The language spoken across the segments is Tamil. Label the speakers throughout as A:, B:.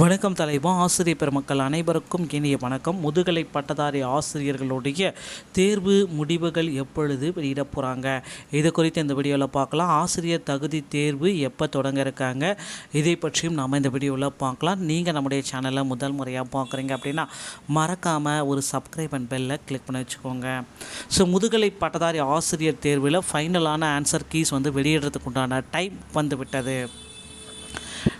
A: வணக்கம் தலைவா ஆசிரியர் பெருமக்கள் அனைவருக்கும் இனிய வணக்கம். முதுகலை பட்டதாரி ஆசிரியர்களுடைய தேர்வு முடிவுகள் எப்பொழுது வெளியிட போகிறாங்க இது குறித்து இந்த வீடியோவில் பார்க்கலாம். ஆசிரியர் தகுதி தேர்வு எப்போ தொடங்க இருக்காங்க? இதை பற்றியும் நாம் இந்த வீடியோவில் பார்க்கலாம். நீங்கள் நம்முடைய சேனலை முதல் முறையாக பார்க்குறீங்க அப்படின்னா மறக்காமல் ஒரு சப்ஸ்கிரைப் அண்ட் பெல்லை கிளிக் பண்ணி வச்சுக்கோங்க. ஸோ முதுகலை பட்டதாரி ஆசிரியர் தேர்வில் ஃபைனலான ஆன்சர் கீஸ் வந்து வெளியிடுறதுக்கு உண்டான டைம் வந்து விட்டது.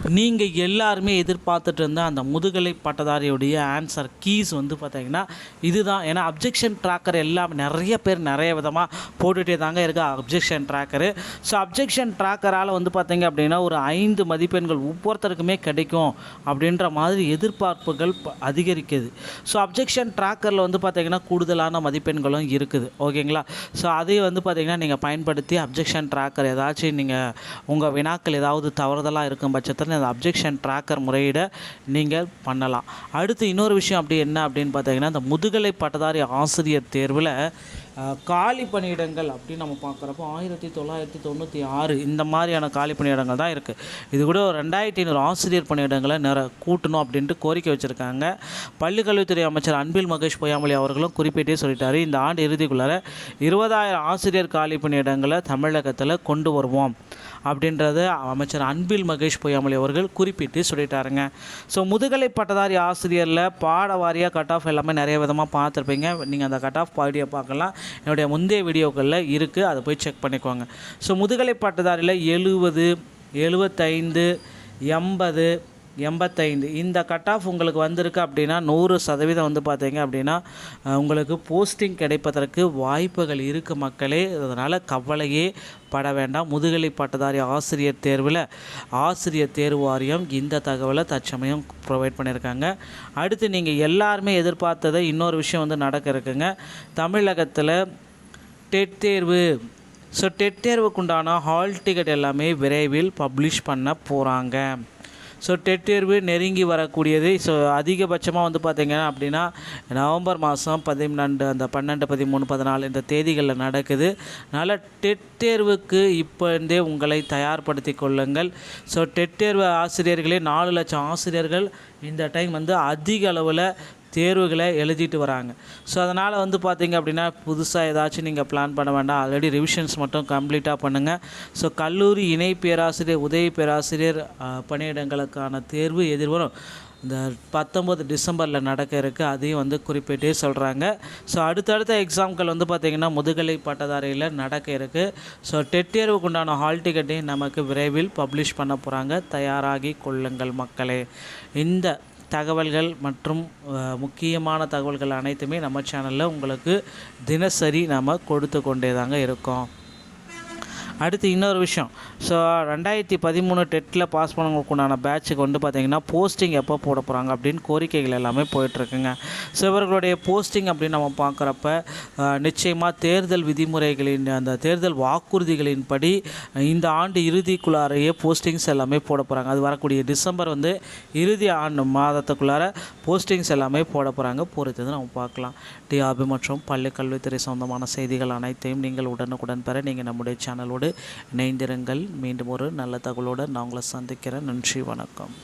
A: நீங்கள் எல்லாருமே எதிர்பார்த்துட்டு இருந்த அந்த முதுகலை பட்டதாரியுடைய ஆன்சர் கீஸ் வந்து பார்த்தீங்கன்னா இதுதான். ஏன்னா அப்ஜெக்ஷன் ட்ராக்கர் எல்லாம் நிறைய பேர் நிறைய விதமாக போட்டுகிட்டே தாங்க இருக்கு. அப்ஜெக்ஷன் ட்ராக்கரு ஸோ அப்ஜெக்ஷன் ட்ராக்கரால் வந்து பார்த்தீங்க அப்படின்னா ஒரு ஐந்து மதிப்பெண்கள் ஒவ்வொருத்தருக்குமே கிடைக்கும் அப்படின்ற மாதிரி எதிர்பார்ப்புகள் ப- அதிகரிக்குது. ஸோ அப்ஜெக்ஷன் ட்ராக்கரில் வந்து பார்த்தீங்கன்னா கூடுதலான மதிப்பெண்களும் இருக்குது. ஓகேங்களா? ஸோ அதை வந்து பார்த்தீங்கன்னா நீங்கள் பயன்படுத்தி அப்ஜெக்ஷன் ட்ராக்கர் ஏதாச்சும் நீங்கள் உங்கள் வினாக்கள் ஏதாவது தவறுதலாக இருக்கும் பட்சத்தில் அந்த அப்ஜெக்ஷன் ட்ராக்கர் முறையிட நீங்கள் பண்ணலாம். அடுத்து இன்னொரு விஷயம் அப்படி என்ன அப்படின்னு பார்த்தீங்கன்னா இந்த முதுகலை பட்டதாரி ஆசிரியர் தேர்வில் காலி பணியிடங்கள் அப்படின்னு நம்ம பார்க்குறப்போ ஆயிரத்தி தொள்ளாயிரத்தி தொண்ணூற்றி ஆறு இந்த மாதிரியான காலி பணியிடங்கள் தான் இருக்குது இது கூட ஒரு ரெண்டாயிரத்தி ஐநூறு ஆசிரியர் பணியிடங்களை நிற கூட்டணும் அப்படின்ட்டு கோரிக்கை வச்சுருக்காங்க. பள்ளிக்கல்வித்துறை அமைச்சர் அன்பில் மகேஷ் பொய்யாமொழி அவர்களும் குறிப்பிட்டே சொல்லிட்டாரு இந்த ஆண்டு இறுதிக்குள்ளார இருபதாயிரம் ஆசிரியர் காலி பணியிடங்களை தமிழகத்தில் கொண்டு வருவோம். அப்படின்றத அமைச்சர் அன்பில் மகேஷ் பொய்யாமொழி அவர்கள் குறிப்பிட்டு சொல்லிட்டாருங்க. ஸோ முதுகலை பட்டதாரி ஆசிரியரில் பாட வாரியாக கட் ஆஃப் எல்லாமே நிறைய விதமாக பார்த்துருப்பீங்க. நீங்கள் அந்த கட் ஆஃப் வீடியோ பார்க்கலாம். என்னுடைய முந்தைய வீடியோக்களில் இருக்குது அதை போய் செக் பண்ணிக்கோங்க. ஸோ முதுகலை பட்டதாரியில் எழுபது எழுபத்தைந்து எண்பது எண்பத்தைந்து. இந்த கட் ஆஃப் உங்களுக்கு வந்திருக்கு அப்படின்னா நூறு சதவீதம் வந்து பார்த்தீங்க அப்படின்னா உங்களுக்கு போஸ்டிங் கிடைப்பதற்கு வாய்ப்புகள் இருக்குது மக்களே. அதனால் கவலையே பட வேண்டாம். முதுகலை பட்டதாரி ஆசிரியர் தேர்வில் ஆசிரியர் தேர்வு வாரியம் இந்த தகவலை தற்சமயம் ப்ரொவைட் பண்ணியிருக்காங்க. அடுத்து நீங்கள் எல்லாருமே எதிர்பார்த்ததை இன்னொரு விஷயம் வந்து நடக்க இருக்குங்க. தமிழகத்தில் டெட் தேர்வு. ஸோ டெட் தேர்வுக்குண்டான ஹால் டிக்கெட் எல்லாமே விரைவில் பப்ளிஷ் பண்ண போகிறாங்க ஸோ டெட் தேர்வு நெருங்கி வரக்கூடியது. ஸோ அதிகபட்சமாக வந்து பார்த்திங்கன்னா அப்படின்னா நவம்பர் மாதம் பதினெண்டு அந்த பன்னெண்டு பதிமூணு பதினாலு இந்த தேதிகளில் நடக்குது. அதனால் டெட் தேர்வுக்கு இப்போ இருந்தே உங்களை தயார்படுத்தி கொள்ளுங்கள். ஸோ டெட் தேர்வு ஆசிரியர்களே நாலு லட்சம் ஆசிரியர்கள் இந்த டைம் வந்து அதிக அளவில் தேர்வுகளை எழுதிட்டு வராங்க. ஸோ அதனால் வந்து பார்த்தீங்க அப்படின்னா புதுசாக ஏதாச்சும் நீங்கள் பிளான் பண்ண வேண்டாம். ஆல்ரெடி ரிவிஷன்ஸ் மட்டும் கம்ப்ளீட்டாக பண்ணுங்கள் ஸோ கல்லூரி இணை பேராசிரியர் உதவி பேராசிரியர் பணியிடங்களுக்கான தேர்வு எதிர்வரும். இந்த பத்தொம்பது டிசம்பரில் நடக்க இருக்குது அதையும் வந்து குறிப்பிட்டே சொல்கிறாங்க ஸோ அடுத்தடுத்த எக்ஸாம்கள் வந்து பார்த்திங்கன்னா முதுகலை பட்டதாரியில் நடக்க இருக்குது ஸோ டெட் தேர்வுக்கு உண்டான ஹால் டிக்கெட்டையும் நமக்கு விரைவில் பப்ளிஷ் பண்ண போகிறாங்க தயாராகி கொள்ளுங்கள் மக்களே. இந்த தகவல்கள் மற்றும் முக்கியமான தகவல்கள் அனைத்துமே நம்ம சேனலில் உங்களுக்கு தினசரி நம்ம கொடுத்து கொண்டே தாங்க இருக்கோம். அடுத்து இன்னொரு விஷயம். ஸோ ரெண்டாயிரத்தி பதிமூணு டெட்டில் பாஸ் பண்ணவங்களுக்கு உண்டான பேட்சுக்கு வந்து பார்த்திங்கன்னா போஸ்டிங் எப்போ போட போகிறாங்க அப்படின்னு கோரிக்கைகள் எல்லாமே போயிட்டுருக்குங்க. ஸோ இவர்களுடைய போஸ்டிங் அப்படின்னு நம்ம பார்க்குறப்ப நிச்சயமாக தேர்தல் விதிமுறைகளின் அந்த தேர்தல் வாக்குறுதிகளின்படி இந்த ஆண்டு இறுதிக்குள்ளாரையே போஸ்டிங்ஸ் எல்லாமே போட போகிறாங்க அது வரக்கூடிய டிசம்பர் வந்து இறுதி ஆண்டு மாதத்துக்குள்ளார போஸ்டிங்ஸ் எல்லாமே போட போகிறாங்க பொறுத்தது நம்ம பார்க்கலாம். டிஆபி மற்றும் பள்ளி கல்வித்துறை சொந்தமான செய்திகள் அனைத்தையும் நீங்கள் உடனுக்குடன் பெற நீங்கள் நம்முடைய சேனலோடு இணைந்திருங்கள். மீண்டும் ஒரு நல்ல தகவலோடு நான் உங்களை சந்திக்கிறேன். நன்றி வணக்கம்.